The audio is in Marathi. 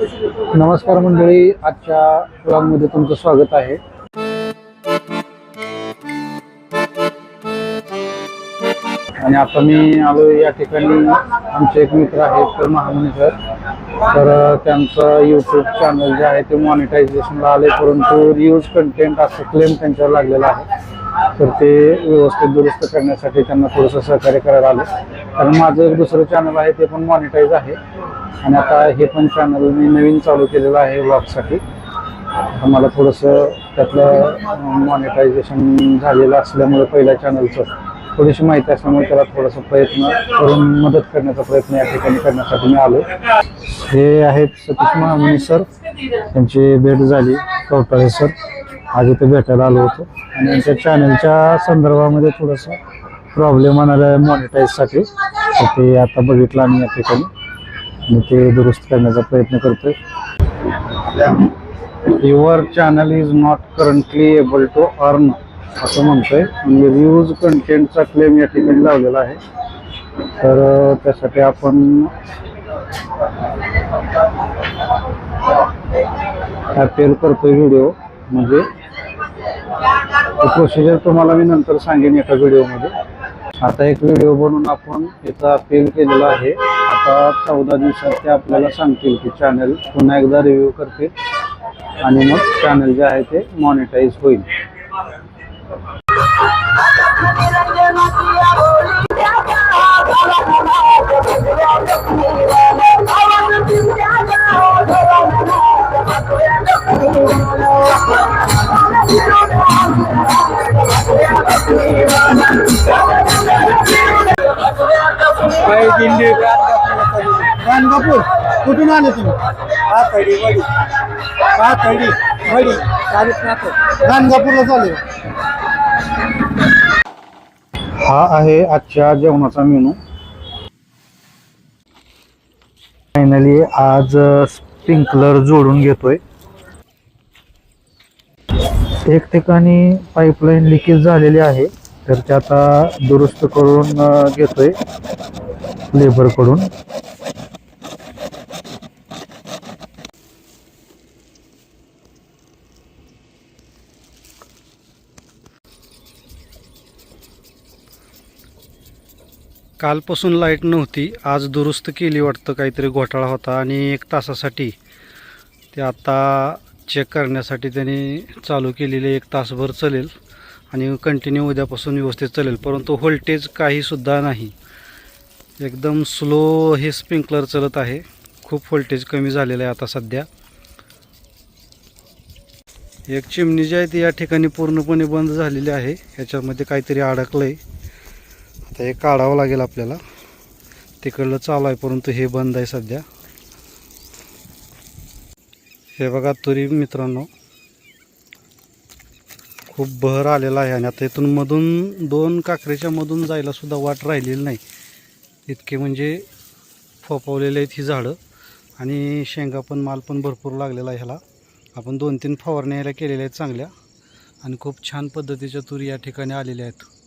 नमस्कार मंडळी आजच्या ब्लॉगमध्ये तुमचं स्वागत आहे. आणि आता मी आलो या ठिकाणी. आमचे एक मित्र आहेत तर महामनी सर तर त्यांचं यूट्यूब चॅनल जे आहे ते मॉनिटायझेशनला आले परंतु रियूज कंटेंट असं क्लेम त्यांच्यावर लागलेला आहे. तर ते व्यवस्थित दुरुस्त करण्यासाठी त्यांना थोडंसं सहकार्य करायला आलं. कारण माझं एक दुसरं चॅनल आहे ते पण मॉनिटाईज आहे. आणि आता हे पण चॅनल मी नवीन चालू केलेलं आहे ब्लॉगसाठी मला थोडंसं त्यातलं मॉनिटायझेशन झालेलं असल्यामुळे पहिल्या चॅनलचं थोडीशी माहिती असल्यामुळे त्याला थोडासा प्रयत्न करून मदत करण्याचा प्रयत्न या ठिकाणी करण्यासाठी मी आलो हे आहेत सतीश महामुनी सर. त्यांची भेट झाली कवटाळे सर. आज इथे भेटायला आलो होतो. आणि त्या चॅनलच्या संदर्भामध्ये थोडंसं प्रॉब्लेम आणायला मॉनिटाईजसाठी तर ते आता बघितलं आम्ही या ठिकाणी. आणि ते दुरुस्त करण्याचा प्रयत्न करतोय. Your channel is not currently able to earn असं म्हणतोय. म्हणजे रिव्ह्यूज कंटेंटचा क्लेम या ठिकाणी लावलेला आहे. तर त्यासाठी आपण अपेअर करतोय व्हिडिओ म्हणजे प्रोसिजर तुम्हाला मी नंतर सांगेन एका व्हिडिओमध्ये आता एक व्हिडिओ बनवून आपण याचा अपील केलेला आहे. आता चौदा दिवसात ते आपल्याला सांगतील की चॅनल पुन्हा एकदा रिव्ह्यू करतील आणि मग चॅनल जे आहे ते मॉनिटाईज होईल. गाणगापूर. कुठून आले तुम्ही? पाथडी वडी. पाथडी वडी. गाणगापूरला हा आहे आजच्या जेवणाचा मेनू. फायनली आज स्प्रिंकलर जोडून घेतोय. एक ठिकाणी पाईपलाईन लिकेज झालेली आहे तर ते आता दुरुस्त करून घेतोय. लेबरकडून. कालपासून लाइट नव्हती आज दुरुस्त केली वाटतं काहीतरी घोटाळा होता आणि एक तासासाठी ते आता चेक करण्यासाठी त्यांनी चालू केलेले एक तासभर चालेल आणि कंटिन्यू उद्यापासून व्यवस्थित चालेल परंतु व्होल्टेज काहीसुद्धा नाही. एकदम स्लो हे स्प्रिंकलर चालत आहे. खूप व्होल्टेज कमी झालेलं आहे आता सध्या. एक चिमणी जी आहे ती या ठिकाणी पूर्णपणे बंद झालेली आहे. याच्यामध्ये काहीतरी अडकलं आहे आता हे काढावं लागेल आपल्याला. तिकडलं चालू आहे परंतु हे बंद आहे सध्या. हे बघा तुरी मित्रांनो. खूप बहर आलेला आहे आणि आता इथून मधून दोन काकरीच्या मधून जायला सुद्धा वाट राहिलेली नाही. इतके म्हणजे फोपवलेले आहेत ही झाडं. आणि शेंगा पण माल पण भरपूर लागलेला आहे ह्याला. आपण दोन तीन फवारण्या ह्याला केलेल्या आहेत चांगल्या. आणि खूप छान पद्धतीच्या तुरी या ठिकाणी आलेल्या आहेत.